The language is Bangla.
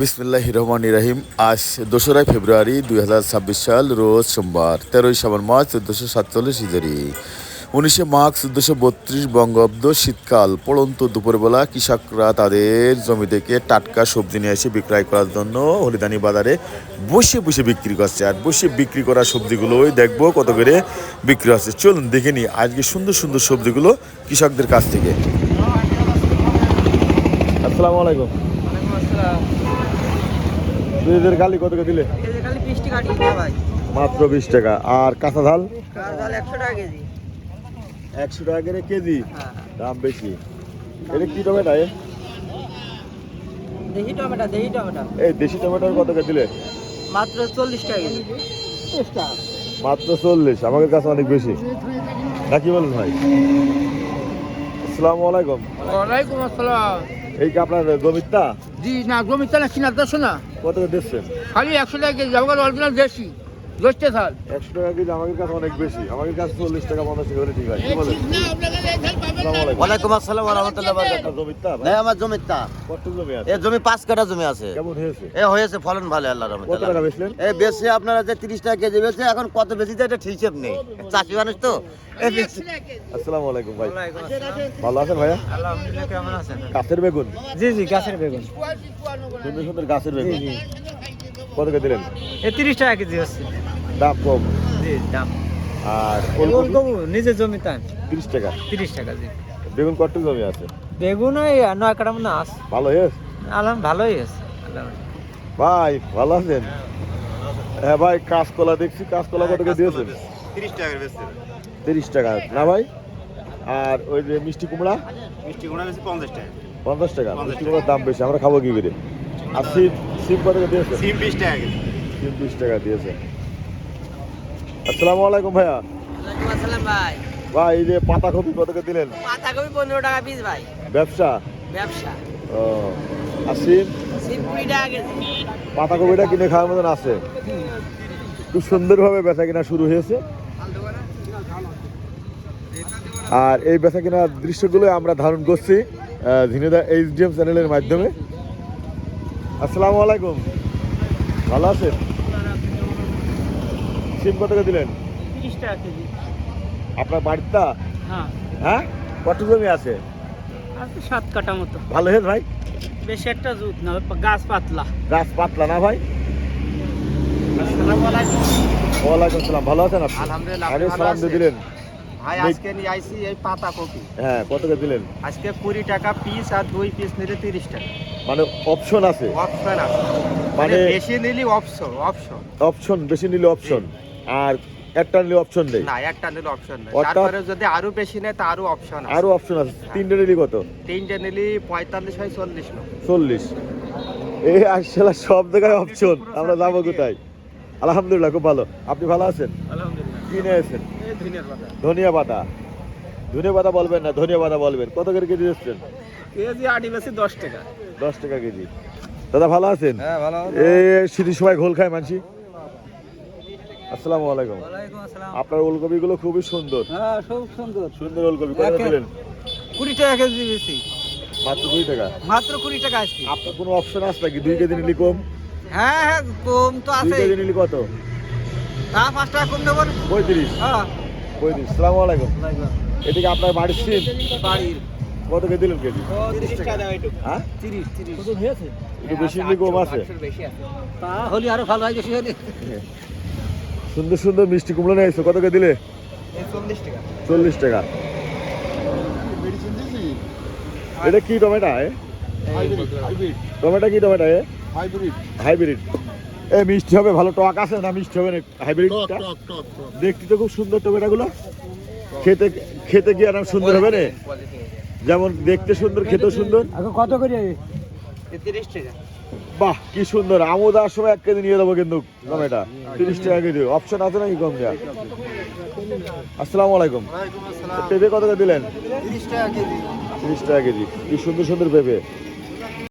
বিসমিল্লাহ রহমান রাহিম। আজ দোসরা ফেব্রুয়ারি দুই হাজার ছাব্বিশ সাল রোজ সোমবার তেরোই সাবান মাস চোদ্দোশো সাতচল্লিশ হিজড়ি উনিশে মার্চ চোদ্দোশো বত্রিশ বঙ্গাব্দ শীতকাল পড়ন্ত দুপুরবেলা কৃষকরা তাদের জমি থেকে টাটকা সবজি নিয়ে এসে বিক্রয় করার জন্য হলিদানি বাজারে বসে বসে বিক্রি করছে। আর বসে বিক্রি করা সবজিগুলোই দেখব কত করে বিক্রি হচ্ছে। চলুন দেখে নিই আজকে সুন্দর সুন্দর সবজিগুলো কৃষকদের কাছ থেকে। আসসালামু আলাইকুম। দুধের গালি কত করে দিলে? মাত্র বিশ টাকা। আর কাঁচা তাহলে একশো টাকা কেজি। একশো টাকা করে কেজি? হ্যাঁ। দাম বেশি। এটা কি টমেটো এ? দেহি টমেটো দেহি টমেটো। এই দেশি টমেটোর কত করে দিলে? মাত্র চল্লিশ টাকা কেজি। মাত্র চল্লিশ। আমাদের কাছে অনেক বেশি। না কি বলেন ভাই? আসসালামু আলাইকুম। ওয়ালাইকুম আসসালাম। এই কি আপনার জমিতা জি না জমি না কিনার দশ না কত দিচ্ছেন? খালি একশো টাকা কেজি আমাকে অরিজিনাল দেশি। থাল। একশো টাকা আমাদের কাছে অনেক বেশি। আমাদের কাছে চল্লিশ টাকা পঞ্চাশ টাকা করে ঠিক আছে। কি ওয়ালাইকুম আসসালাম রহমতুল্লাহ ভাই আমার জমির তা কত জমি আছে? এ জমি পাঁচ কাঠা জমি আছে। কেমন হয়েছে? এ হয়েছে ফলন ভালো আল্লাহ কত টাকা বেচলেন? এ বেশি আপনারা যে তিরিশ টাকা কেজি বেছে এখন কত বেশি এটা ঠিক হিসেব নেই। চাষি মানুষ তো। আসসালামু আলাইকুম ভাই। ভালো আছেন ভাইয়া? আলহামদুলিল্লাহ কেমন আছেন? গাছের বেগুন? জি জি গাছের বেগুন। সুন্দর সুন্দর গাছের বেগুন? কত করে দিলেন? এ তিরিশ টাকা কেজি হচ্ছে। দাম কম। জি দাম। আর ওলকপি নিজের জমি তান তিরিশ টাকা। তিরিশ টাকা জি। বেগুন কত জমি আছে? বেগুন ওই নয় কাটা মনে আস ভালো হয়েছে? আলহাম ভালোই আছে ভাই ভালো আছেন? হ্যাঁ ভাই কাঁচকলা দেখছি। কাঁচকলা কত করে দিয়েছেন? তিরিশ টাকা তিরিশ টাকা। না ভাই? আর ওই যে মিষ্টি কুমড়া? মিষ্টি গুণা বেশি পঞ্চাশ টাকা। পঞ্চাশ টাকা। মিষ্টি কুমড়ার দাম বেশি। আমরা খাব কি করে? আর সিম সিম কত করে দিয়েছে সিম বিশ টাকা সিম বিশ টাকা দিয়েছে আসসালামু আলাইকুম ভাইয়া। ওয়ালাইকুম আসসালাম ভাই। ভাই এই যে পাতাকপি কত করে দিলেন? পাতাকপি পনেরো টাকা পিস ভাই। ব্যবসা? ব্যবসা। ও আর সিম? সিম কুড়ি টাকা কেজি। পাতাকপিটা কিনে খাওয়ার মতন আছে। খুব সুন্দরভাবে বেচা কিনা শুরু হয়েছে। আর এই বেচা কেনার দৃশ্যগুলো আমরা ধারণ করছি ঝিনেদা এইচডিএম চ্যানেলের মাধ্যমে। আসসালামু আলাইকুম। ভালো আছেন? সিম কত করে দিলেন? তিরিশ টাকা কেজি। আপনার বাড়িটা? হ্যাঁ। হ্যাঁ? কত জমি আছে? আছে সাত কাটা মতো। ভালো হেন ভাই। বেশি একটা জুত না গাছ পাতলা। গাছ পাতলা না ভাই? ওয়ালাইকুম সালাম ভালো আছেন আপনি? আলহামদুলিল্লাহ, আরে সালাম দিয়ে দিলেন। ভাই আজকে নিয়ে আইসি এই পাতা কপি। হ্যাঁ কত করে দিলেন? আজকে কুড়ি টাকা পিস আর দুই পিস নিলে তিরিশ টাকা। মানে অপশন আছে? অপশন আছে। মানে বেশি নিলি অপশন অপশন অপশন বেশি নিলে অপশন আর একটা নিলে অপশন নেই। না একটা নিলে অপশন নেই। তারপরে যদি আরও বেশি নেয় তা আরও অপশন আছে। আরও অপশন আছে। তিনটে নিলে কত? তিনটে নিলি পঁয়তাল্লিশ হয় চল্লিশ নো চল্লিশ। এই আসলে সব জায়গায় অপশন আমরা যাব কোথায়? আলহামদুলিল্লাহ খুব ভালো। আপনি ভালো আছেন? কি নিয়েছেন ধনিয়া পাতা। ধনিয়া পাতা বলবেন না ধনিয়া পাতা বলবেন। কত করে কেজি দিচ্ছেন? কেজি আটি বেশি দশ টাকা। দশ টাকা কেজি। দাদা ভালো আছেন? হ্যাঁ ভালো এই শীতের সময় ঘোল খায় মানছি। আসসালামু আলাইকুম। আপনার ওলকপি গুলো খুবই সুন্দর। হ্যাঁ খুব সুন্দর। সুন্দর ওলকপি কত দিলেন? কুড়ি টাকা কেজি বেশি মাত্র দুই টাকা? মাত্র কুড়ি টাকা আজকে আপনার কোনো অপশন আছে নাকি? দুই কেজি নিলি কম? হ্যাঁ হ্যাঁ কম তো দুই আছে কেজি নিলি কত? তা পাঁচ টাকা কম দেবো না? পঁয়ত্রিশ। হ্যাঁ। পঁয়ত্রিশ। সালাম আলাইকুম। এদিকে আপনার বাড়ির সিম? বাড়ির কত কেজি দিলেন কেজি? তিরিশ টাকা দেওয়া একটু। হ্যাঁ? তিরিশ তিরিশ। কত হয়েছে? একটু বেশি নিলি কম আছে। বেশি আছে। তা হলি আরও ভালো হয় বেশি হলে। সুন্দর সুন্দর মিষ্টি কুমড়ো নিয়ে কত করে দিলে? চল্লিশ টাকা। চল্লিশ টাকা। এটা কি টমেটো এ? টমেটো কি টমেটো এ? হাইব্রিড। এ মিষ্টি হবে ভালো টক আছে না মিষ্টি হবে না? হাইব্রিডটা? দেখতে তো খুব সুন্দর টমেটো গুলো খেতে খেতে কি আর সুন্দর হবে না? যেমন দেখতে সুন্দর খেতে সুন্দর। এখন কত করে? তিরিশ টাকা। বাহ কি সুন্দর। আমও দেওয়ার সময় এক কেজি নিয়ে দেবো কিন্তু টমেটো। তিরিশ টাকা কেজি। অপশন আছে নাকি কম দেওয়া আসসালামু আলাইকুম। পেঁপে কত করে দিলেন? তিরিশ টাকা কেজি। তিরিশ টাকা কেজি। কি সুন্দর সুন্দর পেঁপে।